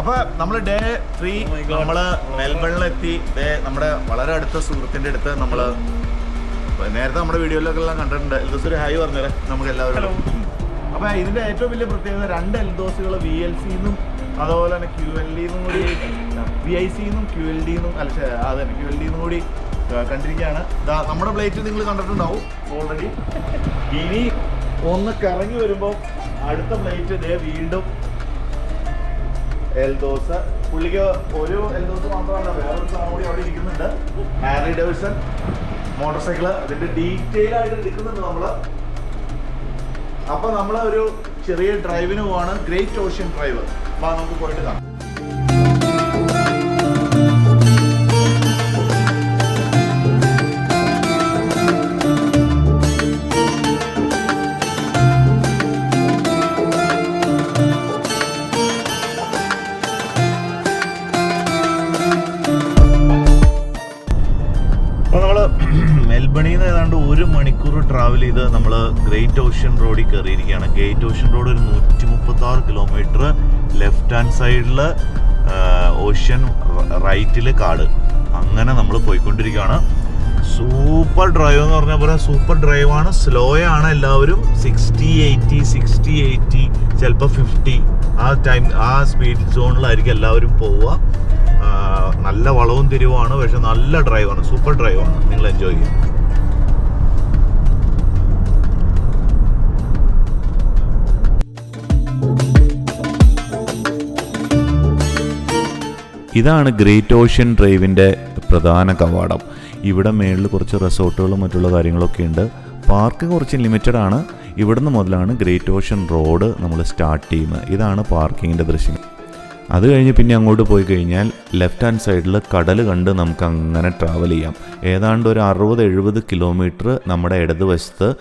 അപ്പൊ നമ്മൾ day three. നമ്മൾ മെൽബണിലെത്തി. ഡേ നമ്മുടെ വളരെ അടുത്ത സുഹൃത്തിന്റെ അടുത്ത് നമ്മൾ നേരത്തെ നമ്മുടെ വീഡിയോയിലൊക്കെ എല്ലാം കണ്ടിട്ടുണ്ട്. എൽദോസ് ഒരു ഹൈ പറഞ്ഞേരെ നമുക്ക് എല്ലാവരും അപ്പൊ ഇതിന്റെ ഏറ്റവും വലിയ പ്രത്യേകത രണ്ട് എൽദോസുകൾ വി എൽ സിന്നും അതുപോലെ തന്നെ ക്യു എൽ ഡിന്നും കൂടി വി ഐ സിന്നും ക്യു എൽ ഡിന്നും അല്ല അതെ ക്യു എൽ ഡിന്നും കൂടി കണ്ടിരിക്കുകയാണ്. നമ്മുടെ പ്ലേറ്റ് നിങ്ങൾ കണ്ടിട്ടുണ്ടാവും ഓൾറെഡി ഇനി ഒന്ന് കറങ്ങി വരുമ്പോൾ അടുത്ത പ്ലേറ്റ് ഇതേ വീണ്ടും എൽദോസ്. പുള്ളിക്ക് ഒരു എൽദോസ് മാത്രമല്ല വേറൊരു സാധനം കൂടി അവിടെ ഇരിക്കുന്നുണ്ട്. ഹാരി ഡേവിഡ്സൺ മോട്ടോർ സൈക്കിൾ അതിന്റെ ഡീറ്റെയിൽ ആയിട്ട് എടുക്കുന്നുണ്ട് നമ്മൾ. അപ്പൊ നമ്മൾ ഒരു ചെറിയ ഡ്രൈവിന് പോവാണ്. ഗ്രേറ്റ് ഓഷ്യൻ ഡ്രൈവ് അപ്പൊ നമുക്ക് പോയിട്ട് കാണാം. മണിക്കൂർ ട്രാവൽ ചെയ്ത് നമ്മൾ ഗ്രേറ്റ് ഓഷ്യൻ റോഡിൽ കയറിയിരിക്കുകയാണ് ഗ്രേറ്റ് ഓഷ്യൻ റോഡ് ഒരു നൂറ്റി മുപ്പത്തി ആറ് കിലോമീറ്റർ ലെഫ്റ്റ് ഹാൻഡ് സൈഡിൽ ഓഷ്യൻ റൈറ്റിൽ കാട്. അങ്ങനെ നമ്മൾ പോയിക്കൊണ്ടിരിക്കുകയാണ്. സൂപ്പർ ഡ്രൈവ് എന്ന് പറഞ്ഞ പോലെ സൂപ്പർ ഡ്രൈവാണ് സ്ലോ ആണ് എല്ലാവരും. സിക്സ്റ്റി എയ്റ്റി സിക്സ്റ്റി എയ്റ്റി ചിലപ്പോൾ ഫിഫ്റ്റി ആ ടൈം ആ സ്പീഡ് സോണിലായിരിക്കും എല്ലാവരും പോവുക. നല്ല വളവും തിരിവുമാണ്. പക്ഷെ നല്ല ഡ്രൈവാണ് സൂപ്പർ ഡ്രൈവാണ് നിങ്ങൾ എൻജോയ് ചെയ്യും ഇതാണ് ഗ്രേറ്റ് ഓഷ്യൻ ഡ്രൈവിന്റെ പ്രധാന കവാടം. ഇവിടെ മേളിൽ കുറച്ച് റിസോർട്ടുകളും മറ്റുള്ള കാര്യങ്ങളൊക്കെ ഉണ്ട്. പാർക്ക് കുറച്ച് ലിമിറ്റഡ് ആണ്. ഇവിടുന്ന് മുതലാണ് ഗ്രേറ്റ് ഓഷ്യൻ റോഡ് നമ്മൾ സ്റ്റാർട്ട് ചെയ്യുന്നത്. ഇതാണ് പാർക്കിങ്ങിന്റെ ദൃശ്യം. അത് കഴിഞ്ഞ് പിന്നെ അങ്ങോട്ട് പോയി കഴിഞ്ഞാൽ ലെഫ്റ്റ് ഹാൻഡ് സൈഡിൽ കടൽ കണ്ട് നമുക്ക് അങ്ങനെ ട്രാവൽ ചെയ്യാം. ഏതാണ്ട് ഒരു അറുപത് എഴുപത് കിലോമീറ്റർ നമ്മുടെ ഇടതുവശത്ത്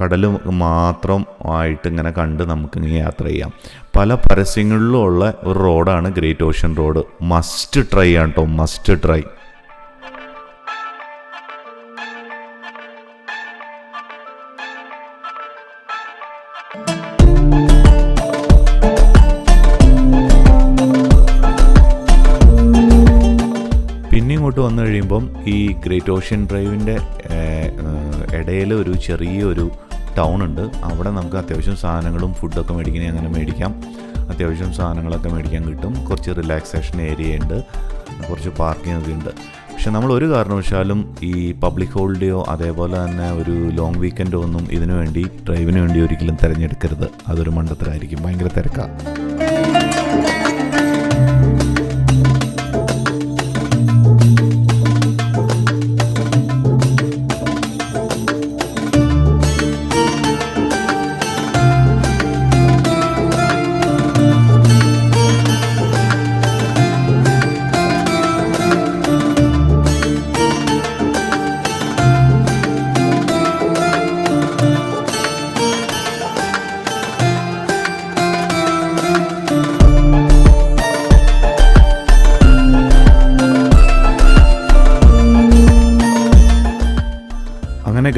കടൽ മാത്രം ആയിട്ട് ഇങ്ങനെ കണ്ട് നമുക്കിങ്ങനെ യാത്ര ചെയ്യാം. പല പരസ്യങ്ങളിലും ഉള്ള ഒരു റോഡാണ് Great Ocean road. Must try ആണ് കേട്ടോ മസ്റ്റ് ട്രൈ. ഇങ്ങോട്ട് വന്നു കഴിയുമ്പം ഈ ഗ്രേറ്റ് ഓഷ്യൻ ഡ്രൈവിന്റെ ഇടയിൽ ഒരു ചെറിയൊരു ടൗൺ ഉണ്ട് അവിടെ നമുക്ക് അത്യാവശ്യം സാധനങ്ങളും ഫുഡൊക്കെ മേടിക്കണേ അങ്ങനെ മേടിക്കാം. അത്യാവശ്യം സാധനങ്ങളൊക്കെ മേടിക്കാൻ കിട്ടും. കുറച്ച് റിലാക്സേഷൻ ഏരിയ ഉണ്ട്. കുറച്ച് പാർക്കിംഗ് ഒക്കെ ഉണ്ട്. പക്ഷെ നമ്മൾ ഒരു കാരണവശാലും ഈ പബ്ലിക് ഹോളിഡേയോ അതേപോലെ തന്നെ ഒരു ലോങ് വീക്കെൻഡോ ഒന്നും ഇതിനു വേണ്ടി ഡ്രൈവിന് വേണ്ടി ഒരിക്കലും തിരഞ്ഞെടുക്കരുത്. അതൊരു മണ്ടത്തരായിരിക്കും ഭയങ്കര തിരക്കാണ്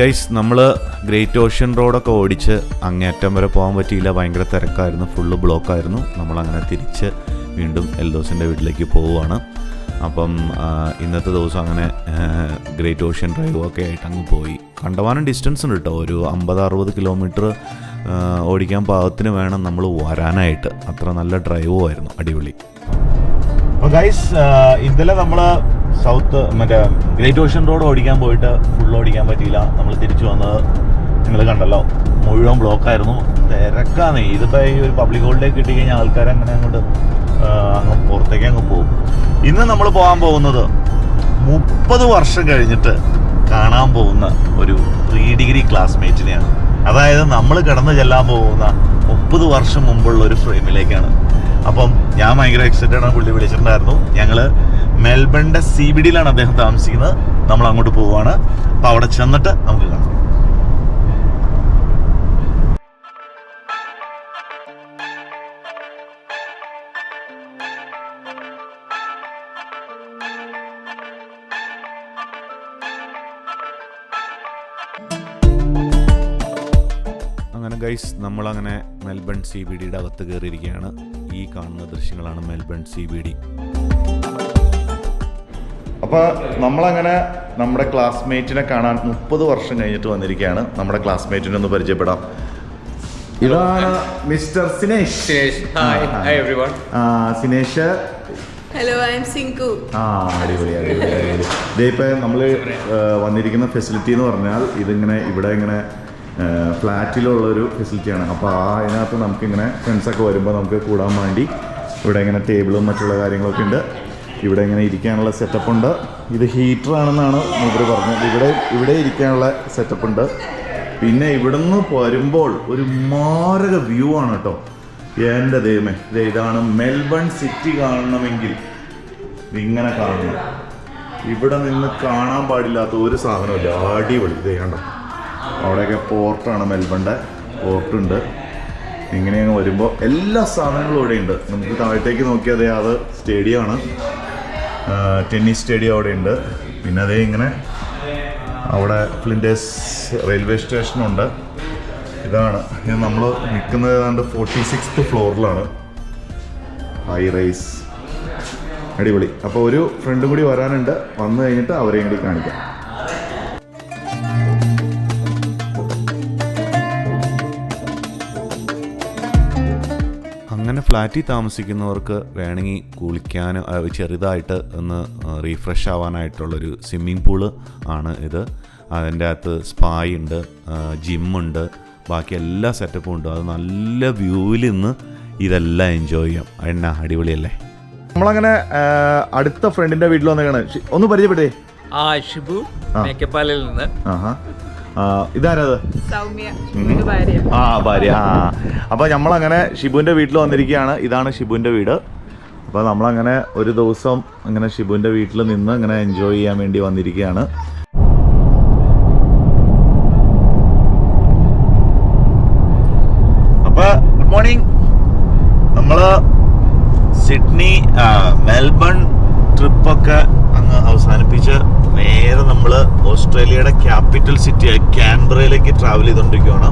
ഗൈസ് നമ്മൾ ഗ്രേറ്റ് ഓഷ്യൻ റോഡൊക്കെ ഓടിച്ച് അങ്ങേറ്റം വരെ പോകാൻ പറ്റിയില്ല. ഭയങ്കര തിരക്കായിരുന്നു. ഫുള്ള് ബ്ലോക്കായിരുന്നു നമ്മളങ്ങനെ തിരിച്ച് വീണ്ടും എൽദോസിന്റെ വീട്ടിലേക്ക് പോവുകയാണ്. അപ്പം ഇന്നത്തെ ദിവസം അങ്ങനെ ഗ്രേറ്റ് ഓഷ്യൻ ഡ്രൈവ് ഒക്കെ ആയിട്ട് അങ്ങ് പോയി. കണ്ടമാനം ഡിസ്റ്റൻസ് ഉണ്ട് കേട്ടോ ഒരു അമ്പത് അറുപത് കിലോമീറ്റർ ഓടിക്കാൻ പാകത്തിന് വേണം നമ്മൾ വരാനായിട്ട്. അത്ര നല്ല ഡ്രൈവും ആയിരുന്നു. അടിപൊളി. ഇന്നലെ നമ്മൾ സൗത്ത് മറ്റേ ഗ്രേറ്റ് ഓഷ്യൻ റോഡ് ഓടിക്കാൻ പോയിട്ട് ഫുൾ ഓടിക്കാൻ പറ്റിയില്ല. നമ്മൾ തിരിച്ചു വന്നത് നിങ്ങൾ കണ്ടല്ലോ. മുഴുവൻ ബ്ലോക്കായിരുന്നു തിരക്കാണ്. ഇതിപ്പോൾ ഈ ഒരു പബ്ലിക് ഹോളിഡേ കിട്ടിക്കഴിഞ്ഞാൽ ആൾക്കാർ അങ്ങനെ അങ്ങോട്ട് അങ്ങ് പുറത്തേക്ക് അങ്ങ് പോകും. ഇന്ന് നമ്മൾ പോകാൻ പോകുന്നത് മുപ്പത് വർഷം കഴിഞ്ഞിട്ട് കാണാൻ പോകുന്ന ഒരു പ്രീ ഡിഗ്രി ക്ലാസ്മേറ്റിനെയാണ് അതായത് നമ്മൾ കടന്നു ചെല്ലാൻ പോകുന്ന മുപ്പത് വർഷം മുമ്പുള്ള ഒരു ഫ്രെയിമിലേക്കാണ് അപ്പം ഞാൻ ഭയങ്കര എക്സൈറ്റഡ് ആണ്. പുള്ളി വിളിച്ചിട്ടുണ്ടായിരുന്നു. ഞങ്ങൾ മെൽബണിന്റെ സി ബി ഡിയിലാണ് അദ്ദേഹം താമസിക്കുന്നത്. നമ്മൾ അങ്ങോട്ട് പോവുകയാണ്. അപ്പോൾ അവിടെ ചെന്നിട്ട് നമുക്ക് കാണാം. നമ്മളങ്ങനെ മെൽബൺ സി ബി ഡിയുടെ അകത്ത് കയറിയിരിക്കുകയാണ്. ഈ കാണുന്ന ദൃശ്യങ്ങളാണ് മെൽബൺ സി ബി ഡി. അപ്പോൾ നമ്മളങ്ങനെ നമ്മുടെ ക്ലാസ്മേറ്റിനെ കാണാൻ മുപ്പത് വർഷം കഴിഞ്ഞിട്ട് വന്നിരിക്കുകയാണ്. നമ്മുടെ ക്ലാസ്മേറ്റിനെ ഒന്ന് പരിചയപ്പെടാം. ഇതാണ് mister Sinesh. Sinesh. Sinesh. Hello, I'm Sinku. ആ അടിപൊളി അടിപൊളി നമ്മൾ വന്നിരിക്കുന്ന ഫെസിലിറ്റി എന്ന് പറഞ്ഞാൽ ഇതിങ്ങനെ ഇവിടെ ഇങ്ങനെ ഫ്ലാറ്റിലുള്ള ഒരു ഫെസിലിറ്റിയാണ് അപ്പോൾ ആ അതിനകത്ത് നമുക്കിങ്ങനെ ഫ്രണ്ട്സൊക്കെ വരുമ്പോൾ നമുക്ക് കൂടാൻ വേണ്ടി ഇവിടെ ഇങ്ങനെ ടേബിളും മറ്റുള്ള കാര്യങ്ങളൊക്കെ ഉണ്ട്. ഇവിടെ ഇങ്ങനെ ഇരിക്കാനുള്ള സെറ്റപ്പ് ഉണ്ട്. ഇത് ഹീറ്റർ ആണെന്നാണ് മൂപ്പര് പറഞ്ഞത്. ഇവിടെ ഇവിടെ ഇരിക്കാനുള്ള സെറ്റപ്പ് ഉണ്ട്. പിന്നെ ഇവിടുന്ന് വരുമ്പോൾ ഒരു മാരക വ്യൂ ആണ് കേട്ടോ. എന്റെ ദൈവമേ ഇത് ഇതാണ് മെൽബൺ സിറ്റി കാണണമെങ്കിൽ ഇങ്ങനെ കാണണം. ഇവിടെ നിന്ന് കാണാൻ പാടില്ലാത്ത ഒരു സാധനമില്ല. അടിപൊളി. ഇതേ കണ്ടോ? അവിടെയൊക്കെ പോർട്ടാണ് മെൽബണിന്റെ. പോർട്ടുണ്ട് ഇങ്ങനെ അങ്ങ് വരുമ്പോൾ എല്ലാ സാധനങ്ങളും ഇവിടെയുണ്ട്. നമുക്ക് താഴത്തേക്ക് നോക്കിയാൽ അത് സ്റ്റേഡിയമാണ് ടെന്നീസ് സ്റ്റേഡിയം അവിടെ ഉണ്ട്. പിന്നെ അതേ ഇങ്ങനെ അവിടെ ഫ്ലിൻഡേഴ്സ് റെയിൽവേ സ്റ്റേഷനുണ്ട് ഇതാണ്. ഇത് നമ്മൾ നിൽക്കുന്നത് ഏതാണ്ട് ഫോർട്ടി സിക്സ്ത് ഫ്ലോറിലാണ് ഹൈ റൈസ് അടിപൊളി. അപ്പോൾ ഒരു ഫ്രണ്ട് കൂടി വരാനുണ്ട്. വന്നു കഴിഞ്ഞിട്ട് അവരെയും കൂടി കാണിക്കാം. അങ്ങനെ ഫ്ലാറ്റിൽ താമസിക്കുന്നവർക്ക് വേണമെങ്കിൽ കുളിക്കാൻ ചെറുതായിട്ട് ഒന്ന് റീഫ്രഷ് ആവാനായിട്ടുള്ളൊരു സ്വിമ്മിംഗ് പൂൾ ആണ് ഇത്. അതിന്റെ അകത്ത് സ്പായ് ഉണ്ട് ജിമ്മുണ്ട് ബാക്കി എല്ലാ സെറ്റപ്പും ഉണ്ട്. അത് നല്ല വ്യൂവിൽ നിന്ന് ഇതെല്ലാം എൻജോയ് ചെയ്യാം. എണ്ണ അടിപൊളിയല്ലേ? നമ്മളങ്ങനെ അടുത്ത ഫ്രണ്ടിന്റെ വീട്ടിൽ വന്നേക്കാണ്. ഒന്ന് പരിചയപ്പെട്ടേ ആ ഷിബു മേക്കപ്പാലിൽ നിന്ന്. ഇതാരത്? ആ ഭാര്യ. ആ. അപ്പോൾ നമ്മളങ്ങനെ ഷിബുവിന്റെ വീട്ടിൽ വന്നിരിക്കുകയാണ്. ഇതാണ് ഷിബുവിന്റെ വീട്. അപ്പോൾ നമ്മളങ്ങനെ ഒരു ദിവസം അങ്ങനെ ഷിബുവിന്റെ വീട്ടിൽ നിന്ന് അങ്ങനെ എൻജോയ് ചെയ്യാൻ വേണ്ടി വന്നിരിക്കുകയാണ്. അപ്പോൾ ഗുഡ് മോർണിംഗ് നമ്മൾ സിഡ്നി മെൽബൺ ട്രിപ്പൊക്കെ അവസാനിപ്പിച്ച് നേരെ നമ്മൾ ഓസ്ട്രേലിയയുടെ ക്യാപിറ്റൽ സിറ്റിയായ ക്യാൻബറയിലേക്ക് ട്രാവൽ ചെയ്തുകൊണ്ടിരിക്കുകയാണ്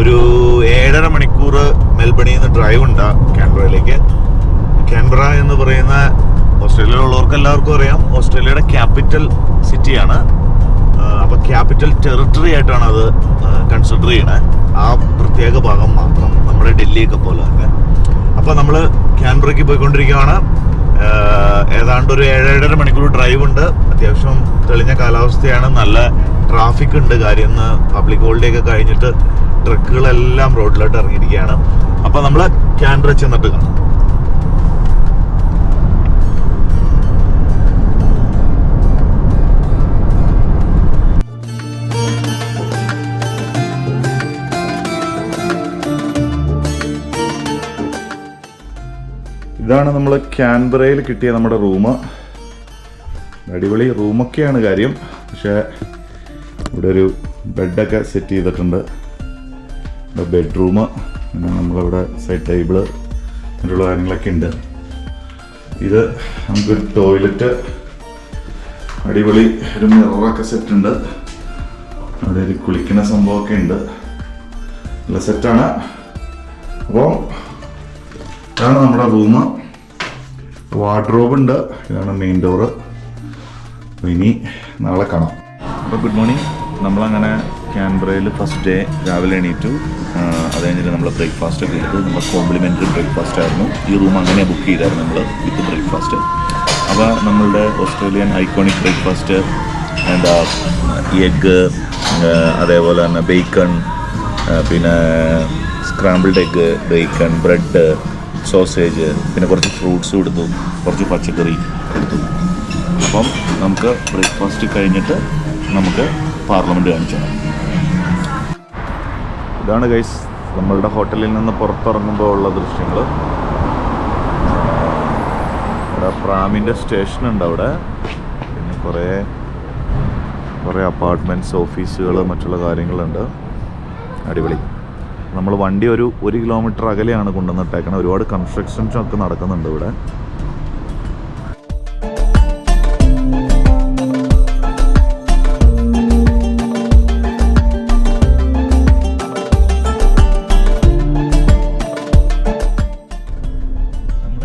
ഒരു ഏഴര മണിക്കൂർ മെൽബണിൽ നിന്ന് ഡ്രൈവ് ഉണ്ട് ക്യാൻബറയിലേക്ക് ക്യാൻബറ എന്ന് പറയുന്ന ഓസ്ട്രേലിയയിലുള്ളവർക്ക് എല്ലാവർക്കും അറിയാം ഓസ്ട്രേലിയയുടെ ക്യാപിറ്റൽ സിറ്റിയാണ്. അപ്പോൾ ക്യാപിറ്റൽ ടെറിട്ടറി ആയിട്ടാണ് അത് കൺസിഡർ ചെയ്യണത് ആ പ്രത്യേക ഭാഗം മാത്രം നമ്മുടെ ഡൽഹിയൊക്കെ പോലെ തന്നെ അപ്പോൾ നമ്മൾ ക്യാൻബറയ്ക്ക് പോയിക്കൊണ്ടിരിക്കുകയാണ് ഏതാണ്ട് ഒരു ഏഴേഴര മണിക്കൂർ ഡ്രൈവ് ഉണ്ട്. അത്യാവശ്യം തെളിഞ്ഞ കാലാവസ്ഥയാണ്. നല്ല ട്രാഫിക് ഉണ്ട്. കാര്യം ഇന്ന് പബ്ലിക് ഹോളിഡേ ഒക്കെ കഴിഞ്ഞിട്ട് ട്രക്കുകളെല്ലാം റോഡിലോട്ട് ഇറങ്ങിയിരിക്കുകയാണ്. അപ്പോൾ നമ്മൾ ക്യാൻഡ്ര ചെന്നിട്ട് കാണാം. ഇതാണ് നമ്മൾ ക്യാൻബറയിൽ കിട്ടിയ നമ്മുടെ റൂം. അടിപൊളി റൂമൊക്കെയാണ് കാര്യം. പക്ഷേ ഇവിടെ ഒരു ബെഡൊക്കെ സെറ്റ് ചെയ്തിട്ടുണ്ട്. ബെഡ്റൂം പിന്നെ നമ്മളിവിടെ സൈഡ് ടേബിൾ അങ്ങനെയുള്ള കാര്യങ്ങളൊക്കെ ഉണ്ട്. ഇത് നമുക്കൊരു ടോയ്ലറ്റ്. അടിപൊളി ഒരു മിററൊക്കെ സെറ്റ് ഉണ്ട് അവിടെ ഒരു കുളിക്കുന്ന സംഭവമൊക്കെ ഉണ്ട്. നല്ല സെറ്റാണ്. അപ്പോൾ ഇതാണ് നമ്മുടെ റൂം. വാർഡ്രോബ് ഉണ്ട് ഇതാണ് മെയിൻ ഡോറ് ഇനി നാളെ കാണാം. അപ്പോൾ ഗുഡ് മോർണിംഗ് നമ്മളങ്ങനെ ക്യാൻബ്രയിൽ ഫസ്റ്റ് ഡേ രാവിലെ എണീറ്റു. അത് കഴിഞ്ഞിട്ട് നമ്മൾ ബ്രേക്ക്ഫാസ്റ്റ് ഒക്കെ എടുത്തു. നമ്മൾ കോംപ്ലിമെന്ററി ബ്രേക്ക്ഫാസ്റ്റ് ആയിരുന്നു. ഈ റൂം അങ്ങനെ ബുക്ക് ചെയ്തായിരുന്നു നമ്മൾ വിത്ത് ബ്രേക്ക്ഫാസ്റ്റ് അപ്പോൾ നമ്മളുടെ ഓസ്ട്രേലിയൻ ഐക്കോണിക് ബ്രേക്ക്ഫാസ്റ്റ് എന്താ എഗ്ഗ് അതേപോലെ തന്നെ ബേക്കൺ പിന്നെ scrambled egg bacon bread sausage പിന്നെ കുറച്ച് ഫ്രൂട്ട്സ് എടുത്തു കുറച്ച് പച്ചക്കറി എടുത്തു. അപ്പം നമുക്ക് ബ്രേക്ക്ഫാസ്റ്റ് കഴിഞ്ഞിട്ട് നമുക്ക് പാർലമെന്റ് കാണിച്ചു. ഇതാണ് ഗൈസ് നമ്മളുടെ ഹോട്ടലിൽ നിന്ന് പുറത്തിറങ്ങുമ്പോൾ ഉള്ള ദൃശ്യങ്ങൾ ഇവിടെ പ്രാമിന്റെ സ്റ്റേഷൻ ഉണ്ട് അവിടെ. പിന്നെ കുറേ കുറേ അപ്പാർട്ട്മെന്റ്സ് ഓഫീസുകൾ മറ്റുള്ള കാര്യങ്ങളുണ്ട്. അടിപൊളി. നമ്മൾ വണ്ടി ഒരു ഒരു കിലോമീറ്റർ അകലെയാണ് കൊണ്ടുവന്നിട്ടേക്കണം. ഒരുപാട് കൺസ്ട്രക്ഷൻസും ഒക്കെ നടക്കുന്നുണ്ട് ഇവിടെ.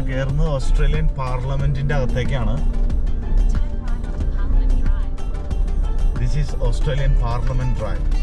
കയറുന്നത് ഓസ്ട്രേലിയൻ പാർലമെന്റിന്റെ അകത്തേക്കാണ്. This is Australian parliament drive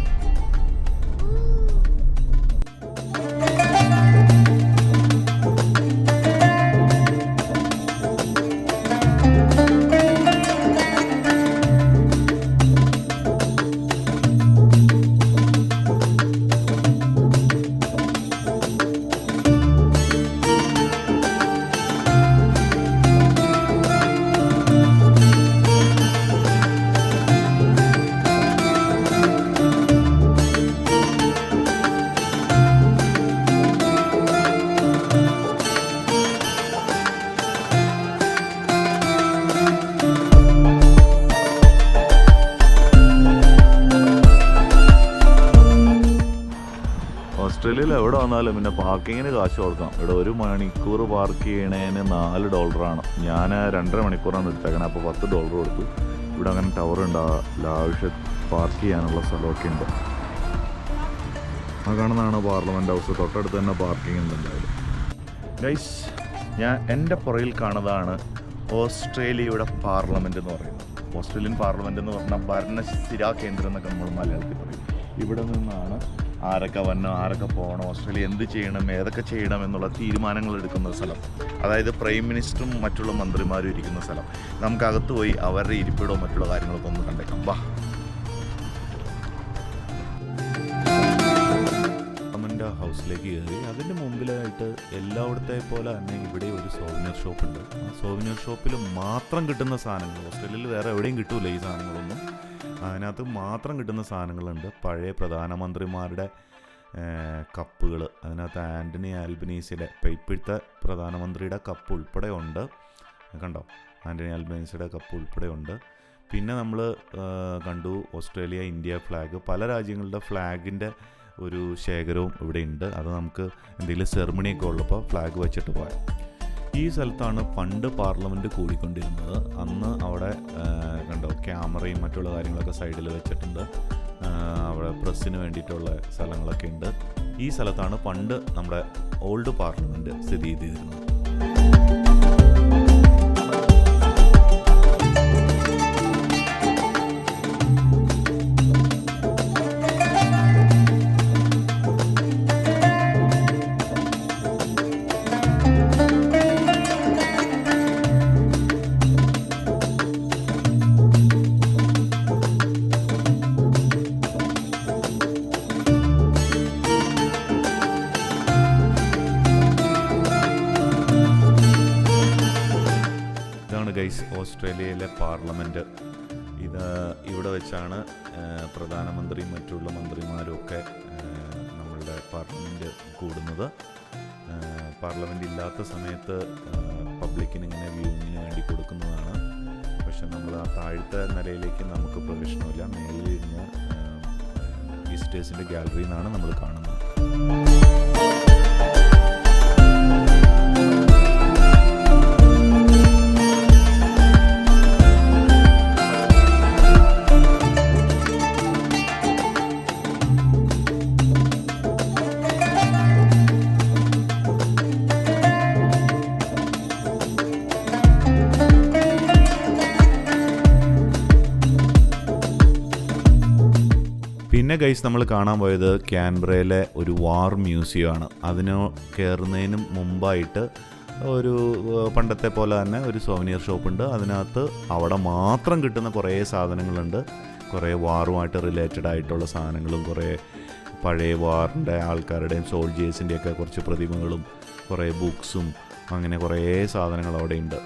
ഓസ്ട്രേലിയയിൽ എവിടെ വന്നാലും പിന്നെ പാർക്കിങ്ങിന് കാശ് കൊടുക്കണം. ഇവിടെ ഒരു മണിക്കൂർ പാർക്ക് ചെയ്യണേന് നാല് ഡോളറാണ് ഞാൻ രണ്ടര മണിക്കൂറാണ് എടുത്തേക്കണത് അപ്പോൾ പത്ത് ഡോളർ കൊടുത്തു. ഇവിടെ അങ്ങനെ ടവർ ഉണ്ടാവില്ല ആവശ്യം പാർക്ക് ചെയ്യാനുള്ള സ്ഥലമൊക്കെ ഉണ്ട്. ആ കാണുന്നതാണ് പാർലമെന്റ് ഹൗസ് തൊട്ടടുത്ത് തന്നെ പാർക്കിംഗ് ഉണ്ട് എന്തായാലും. ഗൈസ് ഞാൻ എന്റെ പുറയിൽ കാണുന്നതാണ് ഓസ്ട്രേലിയയുടെ പാർലമെന്റ് എന്ന് പറയുന്നത്. ഓസ്ട്രേലിയൻ പാർലമെന്റ് എന്ന് പറഞ്ഞാൽ ഭരണ സ്ഥിരാ കേന്ദ്രം എന്നൊക്കെ നമ്മൾ മലയാളത്തിൽ പറയും. ഇവിടെ നിന്നാണ് ആരൊക്കെ വന്നോ ആരൊക്കെ പോകണം ഓസ്ട്രേലിയ എന്ത് ചെയ്യണം ഏതൊക്കെ ചെയ്യണം എന്നുള്ള തീരുമാനങ്ങൾ എടുക്കുന്ന സ്ഥലം. അതായത് പ്രൈം മിനിസ്റ്ററും മറ്റുള്ള മന്ത്രിമാരും ഇരിക്കുന്ന സ്ഥലം. നമുക്കകത്ത് പോയി അവരുടെ ഇരിപ്പിടോ മറ്റുള്ള കാര്യങ്ങളൊക്കെ ഒന്ന് കണ്ടേക്കാം. വാ. ഹൗസിലേക്ക് കയറി അതിന്റെ മുമ്പിലായിട്ട് എല്ലായിടത്തെ പോലെ തന്നെ ഇവിടെ ഒരു സോവിനിയർ ഷോപ്പ് ഉണ്ട്. ആ സോവിനിയർ ഷോപ്പിൽ മാത്രം കിട്ടുന്ന സാധനങ്ങൾ ഓസ്ട്രേലിയയിൽ വേറെ എവിടെയും കിട്ടൂല ഈ സാധനങ്ങളൊന്നും. അതിനകത്ത് മാത്രം കിട്ടുന്ന സാധനങ്ങളുണ്ട്. പഴയ പ്രധാനമന്ത്രിമാരുടെ കപ്പുകൾ അതിനകത്ത് ആന്റണി ആൽബനീസിയുടെ ഇപ്പം ഇപ്പോഴത്തെ പ്രധാനമന്ത്രിയുടെ കപ്പ് ഉൾപ്പെടെ ഉണ്ട്. കണ്ടോ? ആന്റണി ആൽബനീസിയുടെ കപ്പ് ഉൾപ്പെടെ ഉണ്ട്. പിന്നെ നമ്മൾ കണ്ടു ഓസ്ട്രേലിയ ഇന്ത്യ ഫ്ലാഗ്. പല രാജ്യങ്ങളുടെ ഫ്ലാഗിന്റെ ഒരു ശേഖരവും ഇവിടെ ഉണ്ട്. അത് നമുക്ക് എന്തെങ്കിലും സെറമണിയൊക്കെ ഉള്ളപ്പോൾ ഫ്ലാഗ് വെച്ചിട്ട് പോയാൽ ഈ സ്ഥലത്താണ് പണ്ട് പാർലമെന്റ് കൂടിക്കൊണ്ടിരുന്നത്. അന്ന് അവിടെ കണ്ടോ ക്യാമറയും മറ്റുള്ള കാര്യങ്ങളൊക്കെ സൈഡിൽ വെച്ചിട്ടുണ്ട്. അവിടെ പ്രസ്സിന് വേണ്ടിയിട്ടുള്ള സ്ഥലങ്ങളൊക്കെ ഉണ്ട്. ഈ സ്ഥലത്താണ് പണ്ട് നമ്മുടെ ഓൾഡ് പാർലമെന്റ് സ്ഥിതി ചെയ്തിരുന്നത്. ഇതാണ് ഗൈസ് ഓസ്ട്രേലിയയിലെ പാർലമെന്റ്. ഇത് ഇവിടെ വെച്ചാണ് പ്രധാനമന്ത്രിയും മറ്റുള്ള മന്ത്രിമാരും ഒക്കെ നമ്മളുടെ പാർലമെന്റ് കൂടുന്നത്. പാർലമെന്റ് ഇല്ലാത്ത സമയത്ത് പബ്ലിക്കിന് ഇങ്ങനെ വ്യൂവിങ്ങിന് വേണ്ടി കൊടുക്കുന്നതാണ്. പക്ഷെ നമ്മൾ ആ താഴത്തെ നിലയിലേക്ക് നമുക്ക് പ്രവേശനമില്ല. മേലിൽ ഇരുന്ന് വിസിറ്റേഴ്സിന്റെ ഗാലറിയിൽ നിന്നാണ് നമ്മൾ കാണുന്നത്. പിന്നെ ഗൈസ് നമ്മൾ കാണാൻ പോയത് ക്യാൻബ്രയിലെ ഒരു വാർ മ്യൂസിയം ആണ്. അതിന് കയറുന്നതിന് മുമ്പായിട്ട് ഒരു പണ്ടത്തെ പോലെ തന്നെ ഒരു സോവനിയർ ഷോപ്പുണ്ട് അതിനകത്ത് അവിടെ മാത്രം കിട്ടുന്ന കുറേ സാധനങ്ങളുണ്ട്. കുറേ വാറുമായിട്ട് റിലേറ്റഡ് ആയിട്ടുള്ള സാധനങ്ങളും കുറേ പഴയ വാറിന്റെ ആൾക്കാരുടെയും സോൾജേഴ്സിന്റെയൊക്കെ കുറച്ച് പ്രതിമകളും കുറേ ബുക്സും അങ്ങനെ കുറേ സാധനങ്ങൾ അവിടെ ഉണ്ട്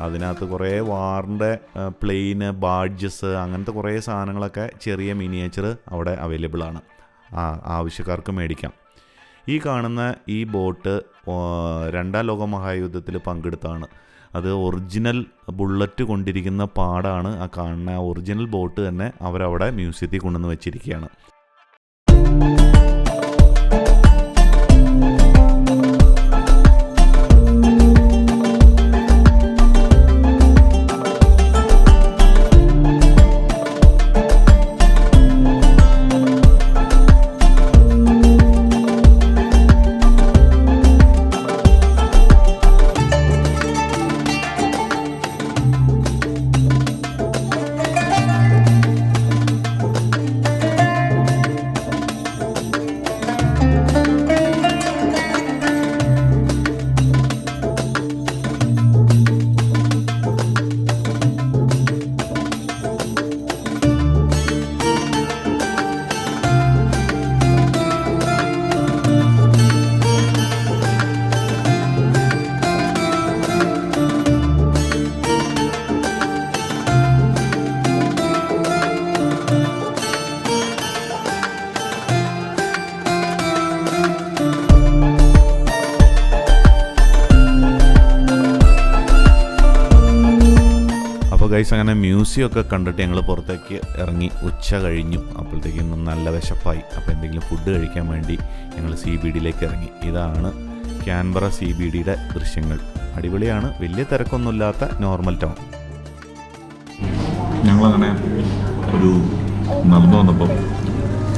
അതിനകത്ത് കുറേ വാറിന്റെ പ്ലെയിന് ബാഡ്ജസ് അങ്ങനത്തെ കുറേ സാധനങ്ങളൊക്കെ ചെറിയ മിനിയേച്ചർ അവിടെ അവൈലബിൾ ആണ് ആവശ്യക്കാർക്ക് മേടിക്കാം. ഈ കാണുന്ന ഈ ബോട്ട് രണ്ടാം ലോക മഹായുദ്ധത്തിൽ പങ്കെടുത്താണ്. അത് ഒറിജിനൽ ബുള്ളറ്റ് കൊണ്ടിരിക്കുന്ന പാടാണ് ആ കാണുന്ന ഒറിജിനൽ ബോട്ട് തന്നെ അവരവിടെ മ്യൂസിയത്തിൽ കൊണ്ടുവന്ന് വെച്ചിരിക്കുകയാണ്. അങ്ങനെ മ്യൂസിയം ഒക്കെ കണ്ടിട്ട് ഞങ്ങൾ പുറത്തേക്ക് ഇറങ്ങി ഉച്ച കഴിഞ്ഞു. അപ്പോഴത്തേക്കും നല്ല വിശപ്പായി. അപ്പോൾ എന്തെങ്കിലും ഫുഡ് കഴിക്കാൻ വേണ്ടി ഞങ്ങൾ സി ബി ഡിയിലേക്ക് ഇറങ്ങി. ഇതാണ് ക്യാൻബറ സി ബി ഡിയുടെ ദൃശ്യങ്ങൾ. അടിപൊളിയാണ്. വലിയ തിരക്കൊന്നുമില്ലാത്ത നോർമൽ ടൗൺ ഞങ്ങളങ്ങനെ ഒരു നടന്നു വന്നപ്പോൾ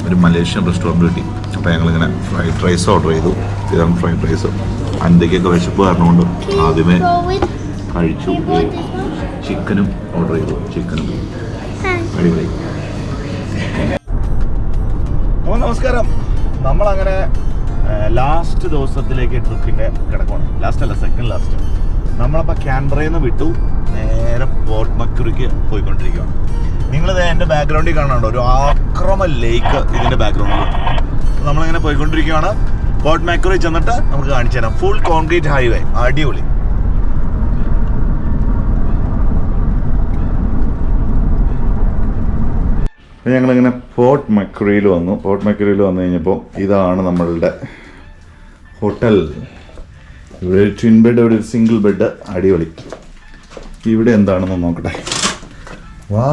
ഒരു മലേഷ്യൻ റെസ്റ്റോറന്റ് കിട്ടി. അപ്പോൾ ഞങ്ങളിങ്ങനെ ഫ്രൈഡ് റൈസ് ഓർഡർ ചെയ്തു. ഇതാണ് ഫ്രൈഡ് റൈസ് അന്ത്യക്കൊക്കെ വിശപ്പ് കാരണം കാരണമുണ്ട് ആദ്യമേ കഴിച്ചു. ചിക്കനും ഓർഡർ ചെയ്തു. ചിക്കനും. അടിപൊളി. അപ്പോൾ നമസ്കാരം. നമ്മളങ്ങനെ ലാസ്റ്റ് ദിവസത്തിലേക്ക് ട്രിപ്പിന്റെ കിടക്കുവാണ്. ലാസ്റ്റ് അല്ല സെക്കൻഡ് ലാസ്റ്റ് നമ്മളപ്പോൾ ക്യാൻബറയിൽ നിന്ന് വിട്ടു. നേരെ പോർട്ട് മക്യൂറിക്ക് പോയിക്കൊണ്ടിരിക്കുകയാണ് നിങ്ങളിത് എന്റെ ബാക്ക്ഗ്രൗണ്ടിൽ കാണുന്നുണ്ടോ? ഒരു ആക്രമ ലേക്ക് ഇതിന്റെ ബാക്ക്ഗ്രൗണ്ടിൽ നമ്മളിങ്ങനെ പോയിക്കൊണ്ടിരിക്കുകയാണ് പോർട്ട് മക്യുറി ചെന്നിട്ട് നമുക്ക് കാണിച്ചു തരാം ഫുൾ കോൺക്രീറ്റ് ഹൈവേ അടിപൊളി. അപ്പോൾ ഞങ്ങളിങ്ങനെ ഫോർട്ട് മക്രിയിൽ വന്നു. ഫോർട്ട് മക്രിയിൽ വന്നു കഴിഞ്ഞപ്പോൾ ഇതാണ് നമ്മളുടെ ഹോട്ടൽ. ഇവിടെ ട്വിൻ ബെഡ് ഇവിടെ ഒരു സിംഗിൾ ബെഡ് അടിപൊളി. ഇവിടെ എന്താണെന്ന് നോക്കട്ടെ. വാ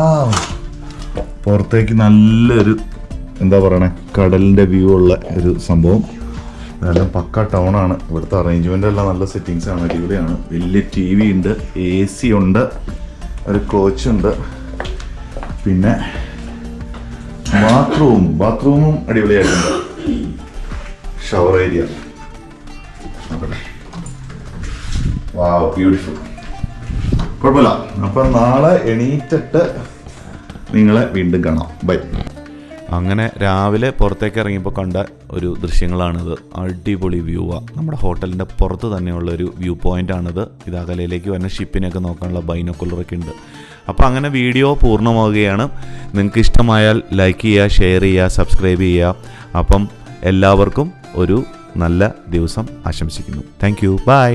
പുറത്തേക്ക് നല്ലൊരു എന്താ പറയണേ കടലിന്റെ വ്യൂ ഉള്ള ഒരു സംഭവം. അതെല്ലാം പക്ക ടൗണാണ് ഇവിടുത്തെ അറേഞ്ച്മെന്റ് എല്ലാം നല്ല സെറ്റിങ്സ് ആണ് അടിപൊളിയാണ്. വലിയ ടി വി ഉണ്ട് എ സി ഉണ്ട് ഒരു കോച്ച് ഉണ്ട്. പിന്നെ ബാത്റൂം ബാത്റൂമും അടിപൊളിയായിട്ടുണ്ട്. ഷവർ ഏരിയ വാവ് ബ്യൂട്ടിഫുൾ കുഴപ്പമില്ല. അപ്പം നാളെ എണീറ്റിട്ട് നിങ്ങളെ വീണ്ടും കാണാം. ബൈ അങ്ങനെ രാവിലെ പുറത്തേക്ക് ഇറങ്ങിയപ്പോൾ കണ്ട ഒരു ദൃശ്യങ്ങളാണിത്. അടിപൊളി വ്യൂ ആ. നമ്മുടെ ഹോട്ടലിന്റെ പുറത്ത് തന്നെയുള്ള ഒരു വ്യൂ പോയിന്റ് ആണിത്. ഇത് അകലയിലേക്ക് വരുന്ന ഷിപ്പിനെയൊക്കെ നോക്കാനുള്ള ബൈനോക്കുലറൊക്കെ ഉണ്ട്. അപ്പോൾ അങ്ങനെ വീഡിയോ പൂർണമാവുകയാണ്. നിങ്ങൾക്ക് ഇഷ്ടമായാൽ ലൈക്ക് ചെയ്യുക ഷെയർ ചെയ്യുക സബ്സ്ക്രൈബ് ചെയ്യുക. അപ്പം എല്ലാവർക്കും ഒരു നല്ല ദിവസം ആശംസിക്കുന്നു. Thank you by